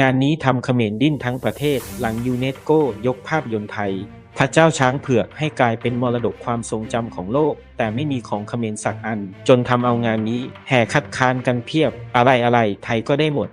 งานนี้ทำเขมรดิ้นทั้งประเทศ หลังยูเนสโกยกภาพยนตร์ไทยพระเจ้าช้างเผือกให้กลายเป็นมรดกความทรงจำของโลก แต่ไม่มีของเขมรสักอัน จนทำเอางานนี้แห่คัดค้านกันเพียบอะไรอะไรไทยก็ได้หมด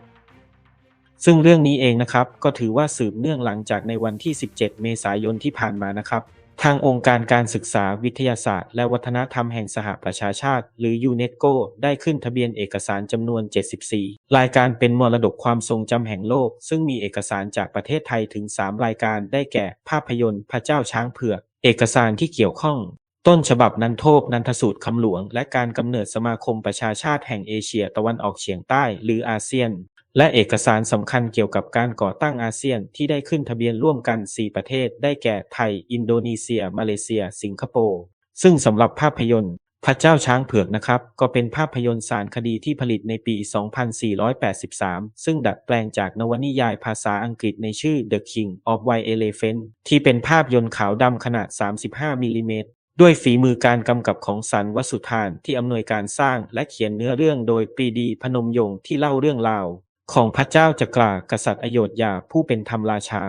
ซึ่งเรื่องนี้เองนะครับ ก็ถือว่าสืบเนื่องหลังจากในวันที่ 17 เมษายนที่ผ่านมานะครับ ทางองค์การการศึกษาวิทยาศาสตร์ และวัฒนธรรมแห่งสหประชาชาติ หรือยูเนสโกได้ขึ้นทะเบียนเอกสารจำนวน 74 รายการเป็นมรดกความทรงจำแห่งโลก ซึ่งมีเอกสารจากประเทศไทยถึง 3 รายการได้แก่ภาพยนตร์ พระเจ้าช้างเผือก เอกสารที่เกี่ยวข้อง ต้นฉบับนันโทษนันทสูตรคำหลวง และการกำเนิดสมาคมประชาชาติแห่งเอเชียตะวันออกเฉียงใต้ หรืออาเซียน และเอกสารสำคัญเกี่ยวกับการก่อตั้งอาเซียนที่ได้ขึ้นทะเบียนร่วมกัน 4 ประเทศ ได้แก่ไทย อินโดนีเซีย มาเลเซีย สิงคโปร์ ซึ่งสำหรับภาพยนตร์ พระเจ้าช้างเผือกนะครับ ก็เป็นภาพยนตร์สารคดีที่ผลิตในปี 2483 ซึ่งดัดแปลงจากนวนิยายภาษาอังกฤษในชื่อ The King of White Elephant ที่เป็นภาพยนตร์ขาวดำขนาด 35 มิลลิเมตรด้วยฝีมือการกำกับของสันวสุธานที่อำนวยการสร้างและเขียนเนื้อเรื่องโดยปรีดีพนมยงค์ที่เล่าเรื่องราว ของพระเจ้าจักรากษัตริย์อโยธยาผู้เป็นธรรมราชา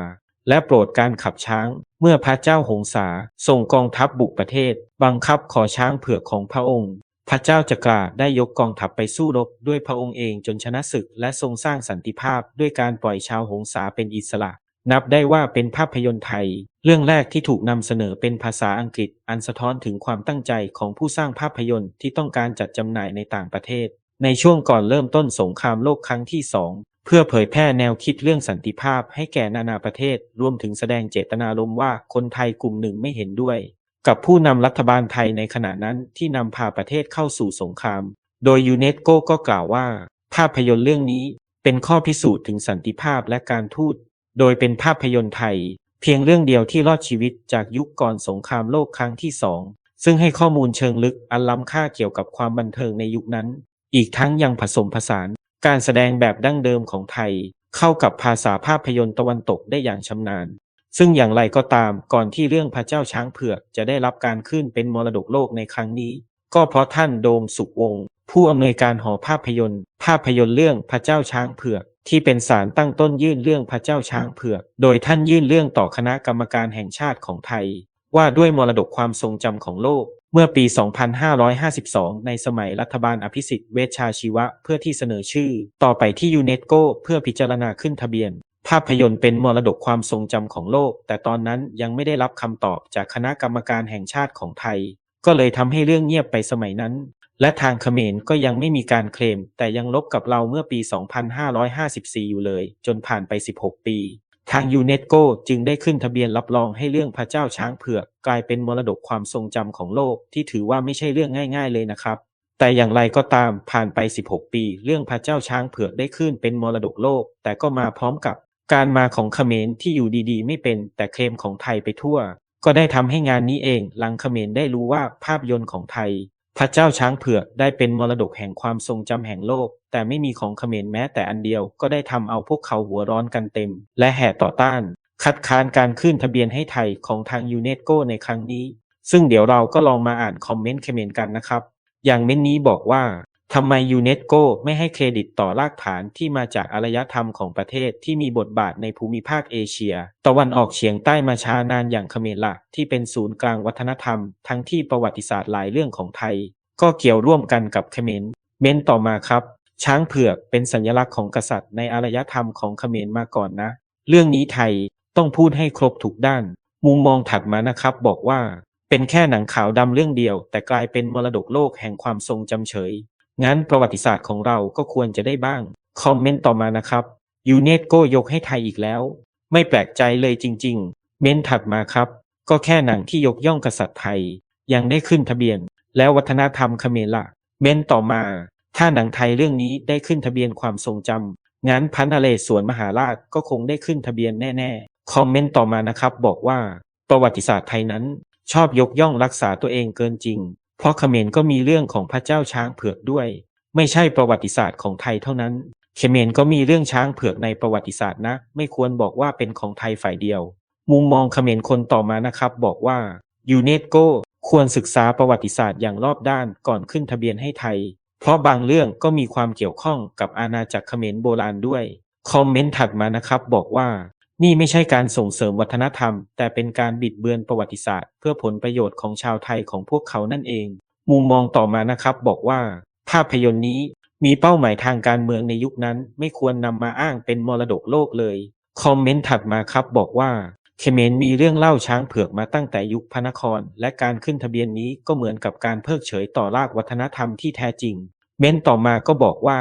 และโปรดการขับช้าง เมื่อพระเจ้าหงสาส่งกองทัพบุกประเทศ บังคับขอช้างเผือกของพระองค์ พระเจ้าจักราได้ยกกองทัพไปสู้รบด้วยพระองค์เองจนชนะศึกและทรงสร้างสันติภาพด้วยการปล่อยชาวหงสาเป็นอิสระ นับได้ว่าเป็นภาพยนตร์ไทย เรื่องแรกที่ถูกนำเสนอเป็นภาษาอังกฤษ อันสะท้อนถึงความตั้งใจของผู้สร้างภาพยนตร์ที่ต้องการจัดจำหน่ายในต่างประเทศ ในช่วงก่อนเริ่มต้นสงครามโลกครั้งที่สองเพื่อเผยแพร่แนวคิดเรื่องสันติภาพให้แก่นานาประเทศ รวมถึงแสดงเจตนารมณ์ว่าคนไทยกลุ่มหนึ่งไม่เห็นด้วย กับผู้นำรัฐบาลไทยในขณะนั้นที่นำพาประเทศเข้าสู่สงคราม โดยยูเนสโกก็กล่าวว่า ภาพยนตร์เรื่องนี้เป็นข้อพิสูจน์ถึงสันติภาพและการทูต โดยเป็นภาพยนตร์ไทย เพียงเรื่องเดียวที่รอดชีวิตจากยุคก่อนสงครามโลกครั้งที่สองซึ่งให้ข้อมูลเชิงลึกอันล้ำค่าเกี่ยวกับความบันเทิงในยุคนั้น อีกทั้งยังผสมผสานการแสดงแบบดั้งเดิมของไทย เข้ากับภาษาภาพยนตร์ตะวันตกได้อย่างชำนาญ ซึ่งอย่างไรก็ตามก่อนที่เรื่องพระเจ้าช้างเผือกจะได้รับการขึ้นเป็นมรดกโลกในครั้งนี้ ก็เพราะท่านโดมสุขวงศ์ผู้อำนวยการหอภาพยนตร์ ภาพยนตร์เรื่องพระเจ้าช้างเผือก ที่เป็นสารตั้งต้นยื่นเรื่องพระเจ้าช้างเผือก โดยท่านยื่นเรื่องต่อคณะกรรมการแห่งชาติของไทย ว่าด้วยมรดกความทรงจำของโลก เมื่อปี 2552 ในสมัยรัฐบาลอภิสิทธิ์เวชชาชีวะเพื่อที่เสนอชื่อ ต่อไปที่ยูเนสโกเพื่อพิจารณาขึ้นทะเบียน ภาพยนตร์เป็นมรดกความทรงจำของโลก แต่ตอนนั้นยังไม่ได้รับคำตอบจากคณะกรรมการแห่งชาติของไทย ก็เลยทำให้เรื่องเงียบไปสมัยนั้น และทางเขมรก็ยังไม่มีการเคลม แต่ยังลบกับเราเมื่อปี 2554 อยู่เลย จนผ่านไป 16 ปี ทางยูเนสโกจึงได้ขึ้นทะเบียนรับรองให้เรื่องพระเจ้าช้างเผือก กลายเป็นมรดกความทรงจำของโลกที่ถือว่าไม่ใช่เรื่องง่าย ๆ เลยนะครับ แต่อย่างไรก็ตามผ่านไป 16 ปี เรื่องพระเจ้าช้างเผือกได้ขึ้นเป็นมรดกโลก แต่ก็มาพร้อมกับการมาของเขมรที่อยู่ดีๆ ไม่เป็นแต่เคลมของไทยไปทั่ว ก็ได้ทำให้งานนี้เองหลังเขมรได้รู้ว่าภาพยนตร์ของไทย พระเจ้าช้างเผือกได้เป็นมรดกแห่งความทรงจำแห่งโลก แต่ไม่มีของเขมรแม้แต่อันเดียวก็ได้ทำเอาพวกเขาหัวร้อนกันเต็ม และแห่ต่อต้าน คัดค้านการขึ้นทะเบียนให้ไทยของทางยูเนสโกในครั้งนี้ ซึ่งเดี๋ยวเราก็ลองมาอ่านคอมเมนต์เขมรกันนะครับ อย่างเม้นนี้บอกว่า ทำไมยูเนสโกไม่ให้เครดิตต่อรากฐานที่มาจากอารยธรรมของประเทศที่มีบทบาทในภูมิภาคเอเชีย ตะวันออกเฉียงใต้มาช้านานอย่างเขมรละที่เป็นศูนย์กลางวัฒนธรรม ทั้งที่ประวัติศาสตร์หลายเรื่องของไทย ก็เกี่ยวร่วมกันกับเขมรเม้นต่อมาครับ ช้างเผือกเป็นสัญลักษณ์ของกษัตริย์ในอารยธรรมของเขมรมาก่อนนะ เรื่องนี้ไทยต้องพูดให้ครบทุกด้าน มุมมองถัดมานะครับ บอกว่า เป็นแค่หนังขาวดำเรื่องเดียว แต่กลายเป็นมรดกโลกแห่งความทรงจำเฉย งั้นประวัติศาสตร์ของเราก็ควรจะได้บ้าง คอมเมนต์ต่อมานะครับ ยูเนสโกยกให้ไทยอีกแล้ว ไม่แปลกใจเลยจริง ๆ เม้นถัดมาครับ ก็แค่หนังที่ยกย่องกษัตริย์ไทย ยังได้ขึ้นทะเบียน แล้ววัฒนธรรมเขมรละเม้นต่อมา ถ้าหนังไทยเรื่องนี้ได้ขึ้นทะเบียนความทรงจำงั้นพันทะเลสวนมหาราชก็คงได้ขึ้นทะเบียนแน่ๆ คอมเมนต์ต่อมานะครับ บอกว่า ประวัติศาสตร์ไทยนั้น ชอบยกย่องรักษาตัวเองเกินจริง เพราะเขมรก็มีเรื่องของพระเจ้าช้างเผือกด้วย ไม่ใช่ประวัติศาสตร์ของไทยเท่านั้น เขมรก็มีเรื่องช้างเผือกในประวัติศาสตร์นะ ไม่ควรบอกว่าเป็นของไทยฝ่ายเดียว มุมมองเขมรคนต่อมานะครับ บอกว่ายูเนสโกควรศึกษาประวัติศาสตร์อย่างรอบด้านก่อนขึ้นทะเบียนให้ไทย เพราะบางเรื่องก็มีความเกี่ยวข้องกับอาณาจักรเขมรโบราณด้วย คอมเมนต์ถัดมานะครับบอกว่า นี่ไม่ใช่การส่งเสริมวัฒนธรรม แต่เป็นการบิดเบือนประวัติศาสตร์ เพื่อผลประโยชน์ของชาวไทยของพวกเขานั่นเอง มุมมองต่อมานะครับบอกว่า ภาพยนตร์นี้มีเป้าหมายทางการเมืองในยุคนั้นไม่ควรนำมาอ้างเป็นมรดกโลกเลย คอมเมนต์ถัดมาครับบอกว่าเขมรมีเรื่องเล่าช้างเผือกมาตั้งแต่ยุคพระนคร และการขึ้นทะเบียนนี้ก็เหมือนกับการเพิกเฉยต่อรากวัฒนธรรมที่แท้จริง เม้นต่อมาก็บอกว่า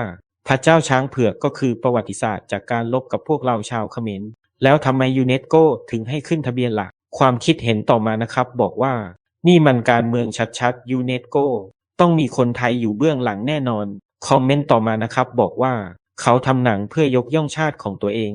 พระเจ้าช้างเผือกก็คือประวัติศาสตร์จากการลบกับพวกเราชาวเขมร แล้วทำไมยูเนสโกถึงให้ขึ้นทะเบียนหล่ะความคิดเห็นต่อมานะครับ บอกว่า นี่มันการเมืองชัดๆยูเนสโกต้องมีคนไทยอยู่เบื้องหลังแน่นอน คอมเมนต์ต่อมานะครับบอกว่าเขาทำหนังเพื่อยกย่องชาติของตัวเอง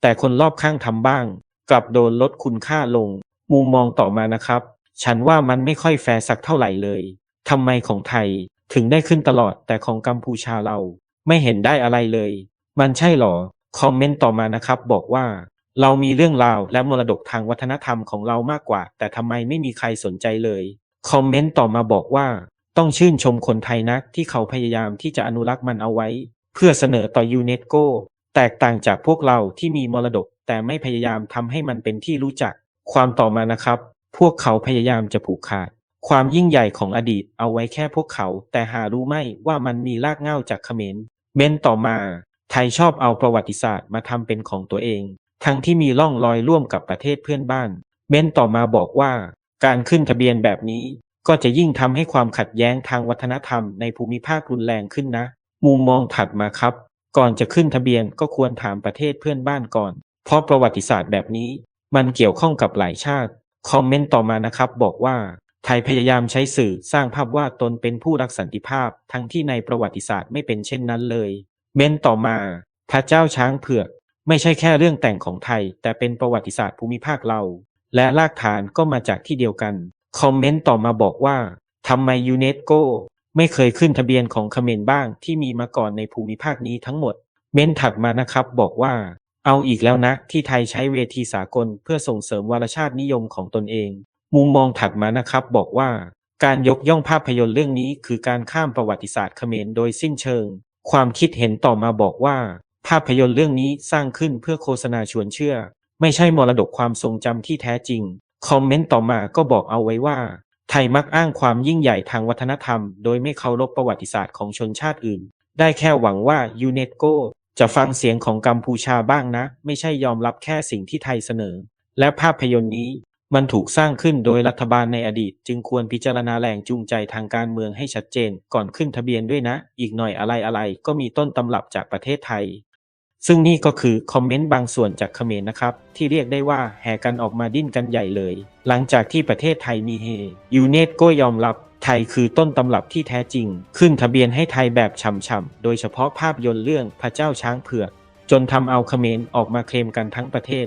แต่คนรอบข้างทำบ้าง กลับโดนลดคุณค่าลง มุมมองต่อมานะครับ ฉันว่ามันไม่ค่อยแฟร์สักเท่าไหร่เลยทำไมของไทยถึงได้ขึ้นตลอดแต่ของกัมพูชาเรา ไม่เห็นได้อะไรเลย มันใช่หรอ คอมเมนต์ต่อมานะครับ บอกว่า เรามีเรื่องราวและมรดกทางวัฒนธรรมของเรามากกว่า แต่ทำไมไม่มีใครสนใจเลย คอมเมนต์ต่อมาบอกว่า ต้องชื่นชมคนไทยนะที่เขาพยายามที่จะอนุรักษ์มันเอาไว้ เพื่อเสนอต่อยูเนสโกแตกต่างจากพวกเราที่มีมรดก แต่ไม่พยายามทำให้มันเป็นที่รู้จัก ความต่อมานะครับ พวกเขาพยายามจะผูกขาด ความยิ่งใหญ่ของอดีตเอาไว้แค่พวกเขา แต่หารู้ไหมว่ามันมีรากเหง้าจากเขมรเม้นต่อมา ไทยชอบเอาประวัติศาสตร์มาทำเป็นของตัวเอง ทั้งที่มีร่องรอยร่วมกับประเทศเพื่อนบ้าน เม้นต่อมาบอกว่า การขึ้นทะเบียนแบบนี้ ก็จะยิ่งทำให้ความขัดแย้งทางวัฒนธรรมในภูมิภาครุนแรงขึ้นนะ มุมมองถัดมาครับ ก่อนจะขึ้นทะเบียนก็ควรถามประเทศเพื่อนบ้านก่อน เพราะประวัติศาสตร์แบบนี้ มันเกี่ยวข้องกับหลายชาติ คอมเมนต์ต่อมานะครับบอกว่าไทยพยายามใช้สื่อสร้างภาพว่าตนเป็นผู้รักสันติภาพ ทั้งที่ในประวัติศาสตร์ไม่เป็นเช่นนั้นเลย เม้นต่อมา พระเจ้าช้างเผือก ไม่ใช่แค่เรื่องแต่งของไทย แต่เป็นประวัติศาสตร์ภูมิภาคเรา และรากฐานก็มาจากที่เดียวกัน คอมเมนต์ต่อมาบอกว่าทำไมยูเนสโกไม่เคยขึ้นทะเบียนของเขมรบ้างที่มีมาก่อนในภูมิภาคนี้ทั้งหมด เม้นถัดมานะครับบอกว่า เอาอีกแล้วนะ ที่ไทยใช้เวทีสากลเพื่อส่งเสริมวารชาตินิยมของตนเอง มุมมองถัดมานะครับบอกว่า การยกย่องภาพยนตร์เรื่องนี้คือการข้ามประวัติศาสตร์เขมรโดยสิ้นเชิง ความคิดเห็นต่อมาบอกว่า ภาพยนตร์เรื่องนี้สร้างขึ้นเพื่อโฆษณาชวนเชื่อ ไม่ใช่มรดกความทรงจำที่แท้จริง คอมเมนต์ต่อมาก็บอกเอาไว้ว่า ไทยมักอ้างความยิ่งใหญ่ทางวัฒนธรรม โดยไม่เคารพประวัติศาสตร์ของชนชาติอื่น ได้แค่หวังว่ายูเนสโกจะฟังเสียงของกัมพูชาบ้างนะ ไม่ใช่ยอมรับแค่สิ่งที่ไทยเสนอ และภาพยนตร์นี้ มันถูกสร้างขึ้นโดยรัฐบาลในอดีต จึงควรพิจารณาแรงจูงใจทางการเมืองให้ชัดเจน ก่อนขึ้นทะเบียนด้วยนะ อีกหน่อยอะไรอะไรก็มีต้นตำรับจากประเทศไทย ซึ่งนี่ก็คือคอมเมนต์บางส่วนจากเขมรนะครับ ที่เรียกได้ว่าแห่กันออกมาดิ้นกันใหญ่เลย หลังจากที่ประเทศไทยมีเฮยูเนสก็ยอมรับไทยคือต้นตำรับที่แท้จริง ขึ้นทะเบียนให้ไทยแบบช่ำๆ โดยเฉพาะภาพยนตร์เรื่องพระเจ้าช้างเผือก จนทำเอาเขมรออกมาเคลมกันทั้งประเทศ